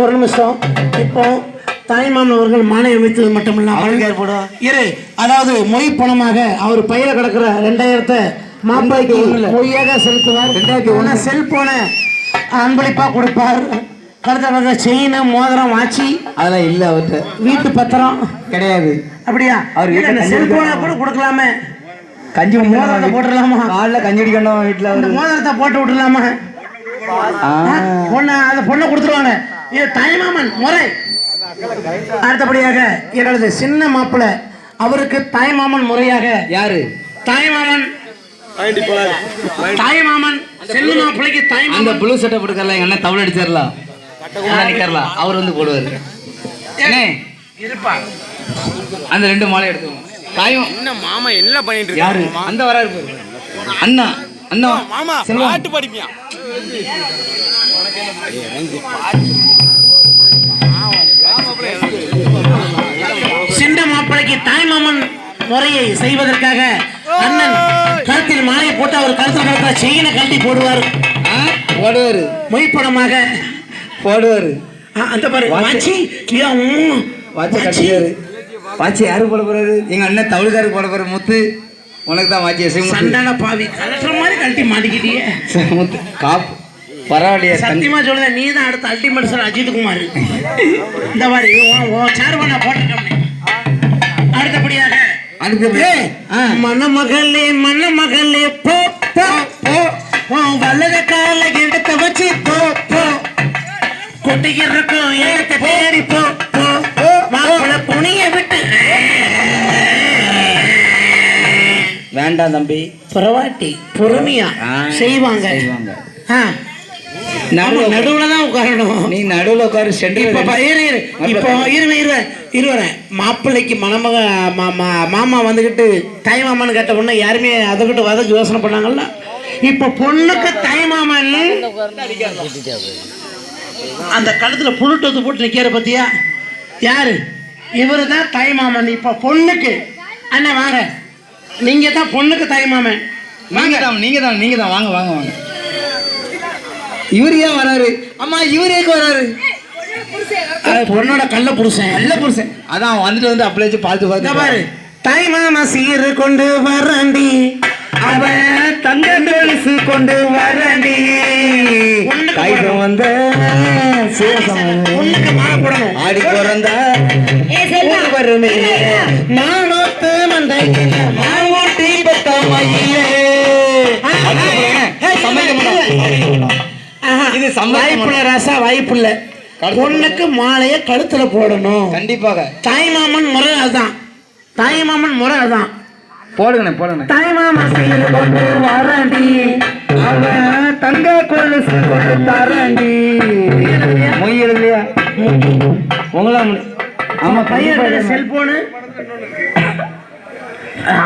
ஒரு நிமிஷம். இப்போ தாய்மாமன் அவர்கள் மாலை அமைத்தது மட்டும் அவனுக்கு இல்லாமல் யார் போடுவா இரு அதாவது மொய் பணமாக அவர் பையில கிடக்கிற ரெண்டாயிரத்தை மாப்பிளைக்கு மொய்யாக செலுத்துவார். ரெண்டாயிரத்தி ஒன்று செல்போனை அன்பளிப்பா கொடுப்பார். கழுத்த செயின் மோதிரம் வாட்சி அதெல்லாம் இல்ல அவர்கிட்ட. வீட்டு பத்திரம். கிடையாது. அப்படியா? அவர் செல்போனை கூட கொடுக்கலாமே. கஞ்சி மோதிரத்தை போட்டுடலாமா? காலைல கஞ்சி குடிக்கணும் வீட்டுல மோதிரத்தை போட்டு விட்டுலாமா பொண்ணை அந்த பொண்ணை கொடுத்துருவாங்க இது தாய்மாமன் முறை. அடுத்தபடியாக எங்களது சின்ன மாப்பிள்ளை அவருக்கு தாய்மாமன் முறையாக யாரு? தாய்மாமன். தாய்மாமன் செல்லு மாப்பிள்ளைக்கு அந்த தாய்மாமன் ப்ளூ சட்டை போட்டுக்கல அண்ணன் தவளை அடிச்சிடலாம். நிக்கிறலாம். அவர் வந்து போடுவாரு. அந்த ரெண்டு மாலை எடுத்துக்கோங்க தாயும் என்ன மாமா என்ன பண்ணிட்டு யாரு? அந்த வராரு. அண்ணா அண்ணா மாமா செல்வம். பாட்டு படிப்பியா சின்ன மாப்பிள்ளைக்கு தாய்மாமன் முறையை செய்வதற்காக அண்ணன் கழுத்தில் மாலையை போட்டு அவர் கழுத்தில் கழுத்துல செயினை கழட்டி போடுவார். போடுவாரு. மொய்ப்பணமாக போடுவாரு. அந்த பாரு வாட்சி. வாச்சி. வாட்சை கட்டியாரு. வாட்சி யாரு போட போறாரு? எங்க அண்ணன் தவிழ்காரு போட போற முத்து. உனக்கு தான் வாட்சி சிவமுத்து சண்டான பாவி. கலட்டுற மாதிரி கழட்டி மாட்டிக்கிட்டியே. காப்பு பரவாயில்லையா சத்தியமா சொல்லுத நீ தான் அடுத்த அல்டிமேட் சார் அஜித் குமார். இந்த மாதிரி சேர்வா நான் போட்டிருக்கேன் அடுத்தபடியாக அடுத்து ஏய், ஆ. மணமகளே மணமகளே போ போ போ. வலத கால எடுத்து வச்சு போ போ. கொட்டிக்கிறக்கும் வேண்டாம் தம்பி. புறவாட்டி பொறுமையா செய்வாங்க. செய்வாங்க. நடுவுல தான் உட்காரணும். நீ நடுவுல உட்காரு இப்ப இருவ இருவ இருவர மாப்பிள்ளைக்கு மணமக மா- மா- மாமா வந்துகிட்டு தாய் மாமான்னு கேட்ட பொண்ணு யாருமே அதுகிட்ட வதக்கு யோசனை பண்ணாங்கல்ல? இப்ப பொண்ணுக்கு தாய் மாமன் அந்த கழுத்துல புழுட்டத்து போட்டு நிக்கிற பத்தியா? யாரு? இவரு தான் தாய் மாமன் இப்ப பொண்ணுக்கு அண்ணன் வாங்க. நீங்க தான் பொண்ணுக்கு தாய் மாமன் நீங்க தான் நீங்க தான் நீங்க தான் வாங்க வாங்க வாங்க. இவர் ஏன் வராரு? அம்மா இவர் ஏக்கு வராரு? பொண்ணோட கள்ள புருஷன். நல்ல புருஷன். அதான் வந்துட்டு வந்து அப்படியே வச்சு பார்த்து பார்த்து பாரு. தாய் மாமா சீரு கொண்டு வரண்டி. அவன் தங்க கொலுசு கொண்டு வரண்டி. போடணும். வந்த ஆடி பிறந்த வருமே நானோத்து மந்தை இது சமைக்க வாய்ப்புள்ள ராசா வாய்ப்புள்ள பொண்ணுக்கு மாலைய கழுத்துல போடணும் கண்டிப்பாக தாய்மாமன் முறை அதுதான் தாய்மாமன் முறை அதுதான் போடுங்கண்ணே போடுங்க தாய்மாமன் சீரு கொண்டு வரண்டி அவன் தங்க கொலுசு கொண்டு தரண்டி மொய் எழுதலையா உங்களா முடி- ஆமா பையன் பையன் செல்போனு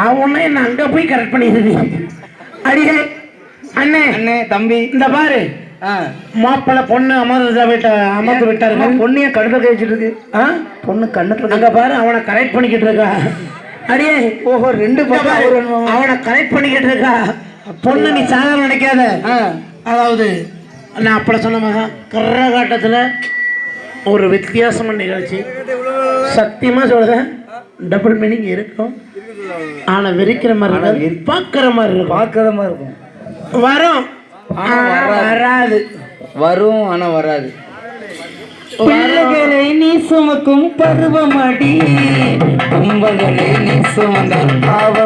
அவனே என்ன? அங்க போய் கரெக்ட் பண்ணிடுது அடியே அண்ணே அண்ணே தம்பி. இந்த பாரு. மாப்பிள்ளை பொண்ணு அமர்ந்து விட்ட அமர்ந்து விட்டாருங்க பொண்ணைய கடுப்ப கழிச்சிட்டு இருக்கு? பொண்ணு கண்ணத்துல அங்க பாரு அவனை கரெக்ட் பண்ணிக்கிட்டு இருக்கா. அடியே ஓஹோ ரெண்டு? அவனை கரெக்ட் பண்ணிக்கிட்டு இருக்கா. பொண்ணு நீ சாதாரண நினைக்காத. அதாவது நான் அப்பட சொன்ன மாதிரி கரகாட்டத்தில் ஒரு வித்தியாசமான நிகழ்ச்சி. சத்தியமாக சொல்கிறேன் டபுள் மீனிங் இருக்கும். ஆனால் வெறிக்கிற மாதிரி இருக்காது. பார்க்குற மாதிரி இருக்கும். பார்க்காத மாதிரி இருக்கும். வரும். ஆனா ஆனா வராது. வரும் ஆனா வராது. பிள்ளைகளை நீ சுமக்கும் பருவமடி. கும்பகளை நீ சுமந்தால் பாவம்.